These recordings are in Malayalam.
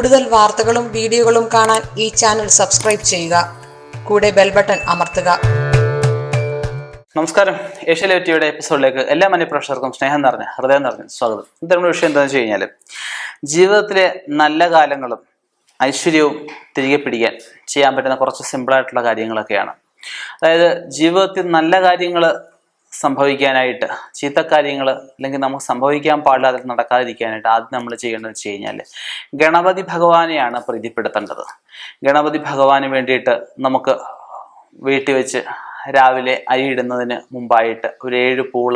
കൂടുതൽ വാർത്തകളും വീഡിയോകളും കാണാൻ ഈ ചാനൽ സബ്സ്ക്രൈബ് ചെയ്യുക. കൂടെ ബെൽ ബട്ടൺ അമർത്തുക. നമസ്കാരം. ഏഷ്യ ടിവിയുടെ എപ്പിസോഡിലേക്ക് എല്ലാ മനുപ്രേക്ഷകർക്കും സ്നേഹം നിറഞ്ഞ ഹൃദയം നിറഞ്ഞ സ്വാഗതം. ഇത്തരം വിഷയം എന്താണെന്ന് വെച്ച് കഴിഞ്ഞാൽ ജീവിതത്തിലെ നല്ല കാലങ്ങളും ഐശ്വര്യവും തിരികെ പിടിക്കാൻ ചെയ്യാൻ പറ്റുന്ന കുറച്ച് സിമ്പിളായിട്ടുള്ള കാര്യങ്ങളൊക്കെയാണ്. അതായത് ജീവിതത്തിൽ നല്ല കാര്യങ്ങൾ സംഭവിക്കാനായിട്ട് ചീത്ത കാര്യങ്ങൾ അല്ലെങ്കിൽ നമുക്ക് സംഭവിക്കാൻ പാടില്ലാതെ നടക്കാതിരിക്കാനായിട്ട് ആദ്യം നമ്മൾ ചെയ്യേണ്ടത് വെച്ച് കഴിഞ്ഞാൽ ഗണപതി ഭഗവാനെയാണ് പ്രീതിപ്പെടുത്തേണ്ടത്. ഗണപതി ഭഗവാന് വേണ്ടിയിട്ട് നമുക്ക് വീട്ടിൽ വെച്ച് രാവിലെ അരി ഇടുന്നതിന് മുമ്പായിട്ട് ഒരു ഏഴ് പൂൾ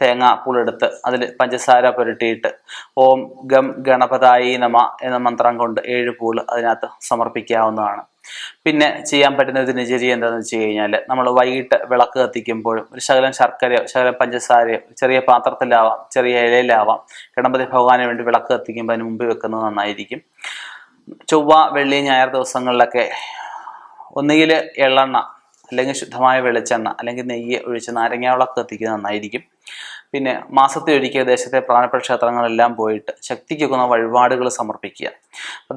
തേങ്ങ പൂളെടുത്ത് അതിൽ പഞ്ചസാര പുരട്ടിയിട്ട് ഓം ഗം ഗണപതായി നമ എന്ന മന്ത്രം കൊണ്ട് ഏഴ് പൂൾ അതിനകത്ത് സമർപ്പിക്കാവുന്നതാണ്. പിന്നെ ചെയ്യാൻ പറ്റുന്ന ദിനചര്യ എന്താണെന്ന് വെച്ച് കഴിഞ്ഞാൽ നമ്മൾ വൈകിട്ട് വിളക്ക് കത്തിക്കുമ്പോഴും ഒരു ശകലം ശർക്കരയോ ശകലം പഞ്ചസാരയോ ചെറിയ പാത്രത്തിലാവാം ചെറിയ ഇലയിലാവാം ഗണപതി ഭഗവാന് വേണ്ടി വിളക്ക് കത്തിക്കുമ്പോൾ അതിന് മുമ്പ് വെക്കുന്നത് നന്നായിരിക്കും. ചൊവ്വ വെള്ളി ഞായർ ദിവസങ്ങളിലൊക്കെ ഒന്നുകിൽ എള്ളെണ്ണ അല്ലെങ്കിൽ ശുദ്ധമായ വെളിച്ചെണ്ണ അല്ലെങ്കിൽ നെയ്യ് ഒഴിച്ച് നാരങ്ങ വിളക്ക് കത്തിക്കുന്നത് നന്നായിരിക്കും. പിന്നെ മാസത്തെ ഒരിക്കൽ ദേശത്തെ പ്രധാനപ്പെട്ട ക്ഷേത്രങ്ങളെല്ലാം പോയിട്ട് ശക്തിക്കൊക്കുന്ന വഴിപാടുകൾ സമർപ്പിക്കുക.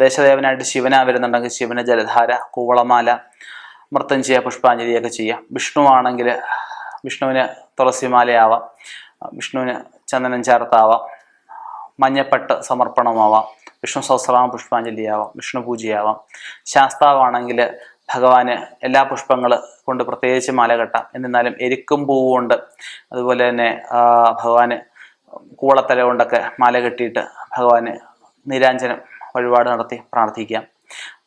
ദേശദേവനായിട്ട് ശിവന വരുന്നുണ്ടെങ്കിൽ ശിവന് ജലധാര കൂവളമാല മൃത്തം ചെയ്യുക പുഷ്പാഞ്ജലിയൊക്കെ ചെയ്യാം വിഷ്ണു ആണെങ്കിൽ വിഷ്ണുവിന് തുളസിമാലയാവാം വിഷ്ണുവിന് ചന്ദനം ചേർത്താവാം മഞ്ഞപ്പട്ട് സമർപ്പണമാവാം വിഷ്ണു സഹസ്രനാമ പുഷ്പാഞ്ജലിയാവാം വിഷ്ണു പൂജയാവാം. ശാസ്താവാണെങ്കിൽ ഭഗവാന് എല്ലാ പുഷ്പങ്ങൾ കൊണ്ട് പ്രത്യേകിച്ച് മാല കെട്ടാം. എന്നിരുന്നാലും എരിക്കും പൂവ് കൊണ്ട് അതുപോലെ തന്നെ ഭഗവാന് കൂളത്തല കൊണ്ടൊക്കെ മാല കെട്ടിയിട്ട് ഭഗവാന് നീരാഞ്ജനം വഴിപാട് നടത്തി പ്രാർത്ഥിക്കാം.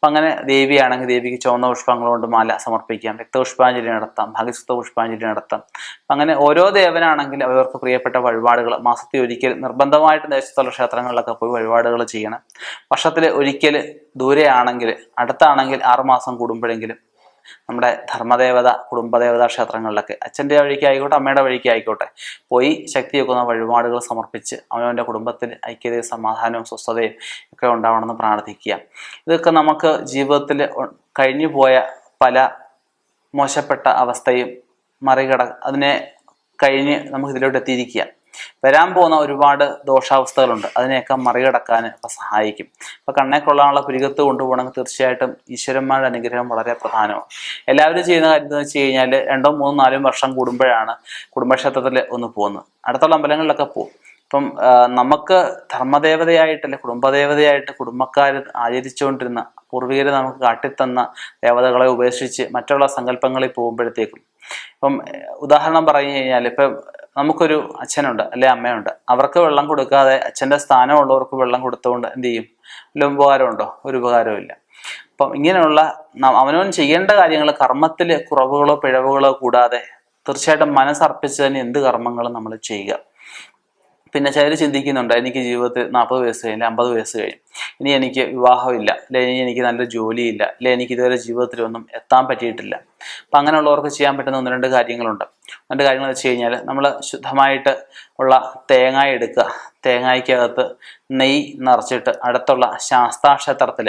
അപ്പം അങ്ങനെ ദേവിയാണെങ്കിൽ ദേവിക്ക് ചുവന്ന പുഷ്പങ്ങൾ കൊണ്ട് മാല സമർപ്പിക്കാം രക്തപുഷ്പാഞ്ജലി നടത്താം ഭഗസുത്ത പുഷ്പാഞ്ജലി നടത്താം. അങ്ങനെ ഓരോ ദേവനാണെങ്കിൽ അവർക്ക് പ്രിയപ്പെട്ട വഴിപാടുകൾ മാസത്തിൽ ഒരിക്കൽ നിർബന്ധമായിട്ട് ദേശത്തുള്ള ക്ഷേത്രങ്ങളിലൊക്കെ പോയി വഴിപാടുകൾ ചെയ്യണം. വർഷത്തിൽ ഒരിക്കൽ ദൂരെയാണെങ്കിൽ അടുത്താണെങ്കിൽ ആറുമാസം കൂടുമ്പോഴെങ്കിലും നമ്മുടെ ധർമ്മദേവത കുടുംബദേവതാ ക്ഷേത്രങ്ങളിലൊക്കെ. അച്ഛന്റെ വഴിക്ക് ആയിക്കോട്ടെ അമ്മയുടെ വഴിക്ക് ആയിക്കോട്ടെ. പോയി ശക്തി വെക്കുന്ന വഴിപാടുകൾ സമർപ്പിച്ച് അവനവന്റെ കുടുംബത്തിൽ ഐക്യതയും സമാധാനവും സ്വസ്ഥതയും ഒക്കെ ഉണ്ടാവണമെന്ന് പ്രാർത്ഥിക്കുക. ഇതൊക്കെ നമുക്ക് ജീവിതത്തിൽ കഴിഞ്ഞു പോയ പല മോശപ്പെട്ട അവസ്ഥയും മറികട അതിനെ കഴിഞ്ഞ് നമുക്ക് ഇതിലോട്ട് എത്തിയിരിക്കുക. വരാൻ പോകുന്ന ഒരുപാട് ദോഷാവസ്ഥകളുണ്ട്. അതിനെയൊക്കെ മറികടക്കാൻ ഇപ്പം സഹായിക്കും. ഇപ്പം കണ്ണെ കൊള്ളാനുള്ള പുരികത്ത് കൊണ്ടുപോകണമെങ്കിൽ തീർച്ചയായിട്ടും ഈശ്വരന്മാരുടെ അനുഗ്രഹം വളരെ പ്രധാനമാണ്. എല്ലാവരും ചെയ്യുന്ന കാര്യം എന്ന് വെച്ച് കഴിഞ്ഞാൽ രണ്ടോ മൂന്നോ നാലും വർഷം കൂടുമ്പോഴാണ് കുടുംബക്ഷേത്രത്തിൽ ഒന്ന് പോകുന്നത്. അടുത്തുള്ള അമ്പലങ്ങളിലൊക്കെ പോകും. ഇപ്പം നമുക്ക് ധർമ്മദേവതയായിട്ട് ധർമ്മദേവതയായിട്ടല്ല കുടുംബദേവതയായിട്ട് കുടുംബക്കാർ ആചരിച്ചുകൊണ്ടിരുന്ന പൂർവികർ നമുക്ക് കാട്ടിത്തന്ന ദേവതകളെ ഉപേക്ഷിച്ച് മറ്റുള്ള സങ്കല്പങ്ങളിൽ പോകുമ്പോഴത്തേക്കും. ഇപ്പം ഉദാഹരണം പറഞ്ഞു കഴിഞ്ഞാൽ ഇപ്പം നമുക്കൊരു അച്ഛനുണ്ട് അല്ലെ അമ്മയുണ്ട്. അവർക്ക് വെള്ളം കൊടുക്കാതെ അച്ഛന്റെ സ്ഥാനമുള്ളവർക്ക് വെള്ളം കൊടുത്തുകൊണ്ട് എന്ത് ചെയ്യും? വല്ല ഉപകാരമുണ്ടോ? ഒരു ഉപകാരവും ഇല്ല. അപ്പം ഇങ്ങനെയുള്ള അവനവൻ ചെയ്യേണ്ട കാര്യങ്ങൾ കർമ്മത്തിൽ കുറവുകളോ പിഴവുകളോ കൂടാതെ തീർച്ചയായിട്ടും മനസ്സർപ്പിച്ച് തന്നെ എന്ത് കർമ്മങ്ങളും നമ്മൾ ചെയ്യുക. പിന്നെ ചിലർ ചിന്തിക്കുന്നുണ്ട് എനിക്ക് ജീവിതത്തിൽ നാൽപ്പത് വയസ്സ് കഴിഞ്ഞ് അമ്പത് വയസ്സ് കഴിഞ്ഞു. ഇനി എനിക്ക് വിവാഹമില്ല അല്ലെ ഇനി എനിക്ക് നല്ല ജോലിയില്ല അല്ലെ എനിക്ക് ഇതുവരെ ജീവിതത്തിലൊന്നും എത്താൻ പറ്റിയിട്ടില്ല. അപ്പം അങ്ങനെയുള്ളവർക്ക് ചെയ്യാൻ പറ്റുന്ന ഒന്ന് രണ്ട് കാര്യങ്ങളുണ്ട്. രണ്ട് കാര്യങ്ങൾ വെച്ച് കഴിഞ്ഞാൽ നമ്മൾ ശുദ്ധമായിട്ട് ഉള്ള തേങ്ങായ എടുക്കുക. തേങ്ങായ്ക്കകത്ത് നെയ്യ് നിറച്ചിട്ട് അടുത്തുള്ള ശാസ്താക്ഷേത്രത്തിൽ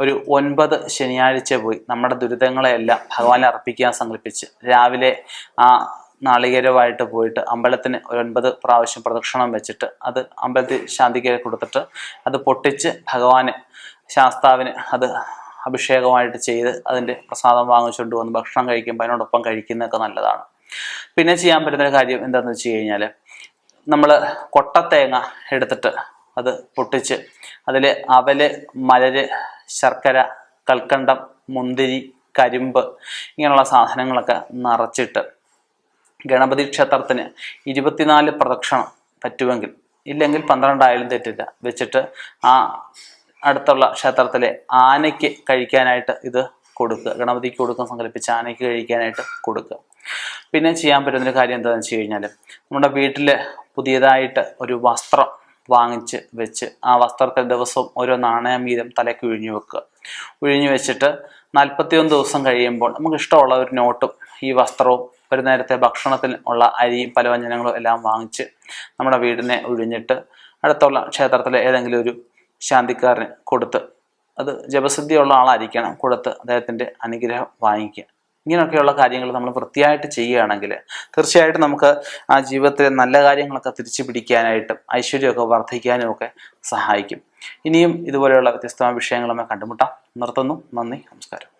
ഒരു ഒൻപത് ശനിയാഴ്ച പോയി നമ്മുടെ ദുരിതങ്ങളെയെല്ലാം ഭഗവാനെ അർപ്പിക്കാൻ സങ്കല്പിച്ച് രാവിലെ ആ നാളികേരമായിട്ട് പോയിട്ട് അമ്പലത്തിന് ഒരു ഒൻപത് പ്രാവശ്യം പ്രദക്ഷിണം വെച്ചിട്ട് അത് അമ്പലത്തിൽ ശാന്തിക്ക് കൊടുത്തിട്ട് അത് പൊട്ടിച്ച് ഭഗവാന് ശാസ്താവിന് അത് അഭിഷേകമായിട്ട് ചെയ്ത് അതിന്റെ പ്രസാദം വാങ്ങിച്ചുകൊണ്ട് വന്ന് ഭക്ഷണം കഴിക്കുമ്പോൾ അതിനോടൊപ്പം കഴിക്കുന്നതൊക്കെ നല്ലതാണ്. പിന്നെ ചെയ്യാൻ പറ്റുന്നൊരു കാര്യം എന്താണെന്ന് വെച്ച് കഴിഞ്ഞാൽ നമ്മൾ കൊട്ടത്തേങ്ങ എടുത്തിട്ട് അത് പൊട്ടിച്ച് അതിൽ അവൽ മലര് ശർക്കര കൽക്കണ്ടം മുന്തിരി കരിമ്പ് ഇങ്ങനെയുള്ള സാധനങ്ങളൊക്കെ നിറച്ചിട്ട് ഗണപതി ക്ഷേത്രത്തിന് ഇരുപത്തിനാല് പ്രദക്ഷിണം പറ്റുമെങ്കിൽ ഇല്ലെങ്കിൽ പന്ത്രണ്ടായാലും തെറ്റില്ല. വെച്ചിട്ട് ആ അടുത്തുള്ള ക്ഷേത്രത്തിലെ ആനയ്ക്ക് കഴിക്കാനായിട്ട് ഇത് കൊടുക്കുക. ഗണപതിക്ക് കൊടുക്കാൻ സങ്കല്പിച്ച് ആനയ്ക്ക് കഴിക്കാനായിട്ട് കൊടുക്കുക. പിന്നെ ചെയ്യാൻ പറ്റുന്നൊരു കാര്യം എന്താണെന്ന് വെച്ച് കഴിഞ്ഞാൽ നമ്മുടെ വീട്ടിൽ പുതിയതായിട്ട് ഒരു വസ്ത്രം വാങ്ങിച്ച് വെച്ച് ആ വസ്ത്രത്തെ ദിവസവും ഓരോ നാണയം വീതം തലയ്ക്ക് ഒഴിഞ്ഞു വെക്കുക. ഒഴിഞ്ഞു വെച്ചിട്ട് നാൽപ്പത്തിയൊന്ന് ദിവസം കഴിയുമ്പോൾ നമുക്ക് ഇഷ്ടമുള്ള ഒരു നോട്ടും ഈ വസ്ത്രവും ഒരു നേരത്തെ ഭക്ഷണത്തിൽ ഉള്ള അരിയും പലവ്യഞ്ജനങ്ങളും എല്ലാം വാങ്ങിച്ച് നമ്മുടെ വീടിനെ ഒഴിഞ്ഞിട്ട് അടുത്തുള്ള ക്ഷേത്രത്തിലെ ഏതെങ്കിലും ഒരു ശാന്തിക്കാരന് കൊടുത്ത് അത് ജപസിദ്ധിയുള്ള ആളായിരിക്കണം കൊടുത്ത് അദ്ദേഹത്തിന്റെ അനുഗ്രഹം വാങ്ങിക്കുക. ഇങ്ങനെയൊക്കെയുള്ള കാര്യങ്ങൾ നമ്മൾ വൃത്തിയായിട്ട് ചെയ്യുകയാണെങ്കിൽ തീർച്ചയായിട്ടും നമുക്ക് ആ ജീവിതത്തിലെ നല്ല കാര്യങ്ങളൊക്കെ തിരിച്ചു പിടിക്കാനായിട്ടും ഐശ്വര്യമൊക്കെ വർദ്ധിക്കാനും ഒക്കെ സഹായിക്കും. ഇനിയും ഇതുപോലെയുള്ള വ്യത്യസ്തമായ വിഷയങ്ങളുമായി കണ്ടുമുട്ടാം. നിർത്തുന്നു. നന്ദി. നമസ്കാരം.